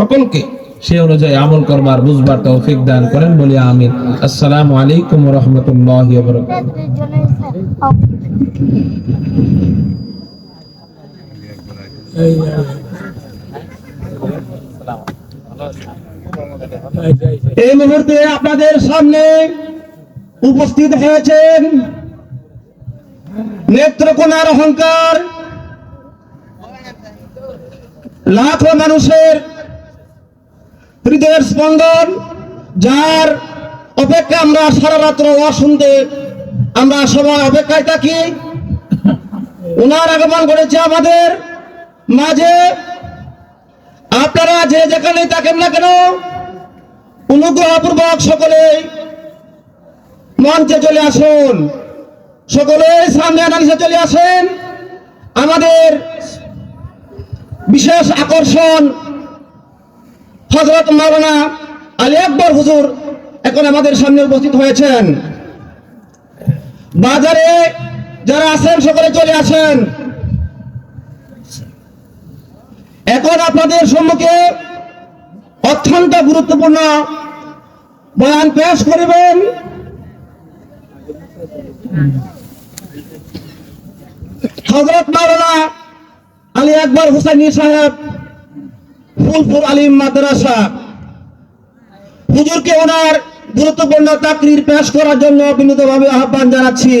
সকলকে সে অনুযায়ী আমল করবার, বুঝবার তৌফিক দান করেন। বলি আমিন। আসসালামু আলাইকুম রহমতুল্লাহ এই মুহূর্তে আপনাদের সামনে উপস্থিত হয়েছেন নেত্রকোনার অহংকার, লাখো মানুষের হৃদয়ের স্পন্দন, যার অপেক্ষা আমরা সারা রাত্র শুনতে, আমরা সবাই অপেক্ষায় থাকি। ওনার আগমন করেছে আমাদের মাঝে। আপনারা যে যেখানে থাকেন না কেন, অনুগ্রহপূর্বক সকলে মঞ্চে চলে আসুন। সকলে সামনে আনালিসে চলে আসেন। আমাদের বিশেষ আকর্ষণ হজরত মাওলানা আলী আকবর হুজুর এখন আমাদের সামনে উপস্থিত হয়েছেন। বাজারে যারা আছেন, সকলে চলে আসেন। এখন আপনাদের সম্মুখে অত্যন্ত গুরুত্বপূর্ণ বয়ান পেশ করিবেন। হজরত মাওলানা আলী আকবর হুসাইনি সাহেব ফুলপুর আলিম মাদ্রাসা। হুজুরকে ওনার গুরুত্বপূর্ণ চাকরির পেশ করার জন্য বিনীতভাবে আহ্বান জানাচ্ছি।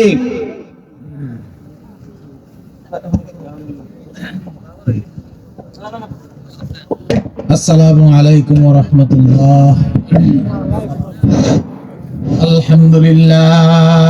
আসসালামু আলাইকুম ওয়া রাহমাতুল্লাহ। আলহামদুলিল্লাহ।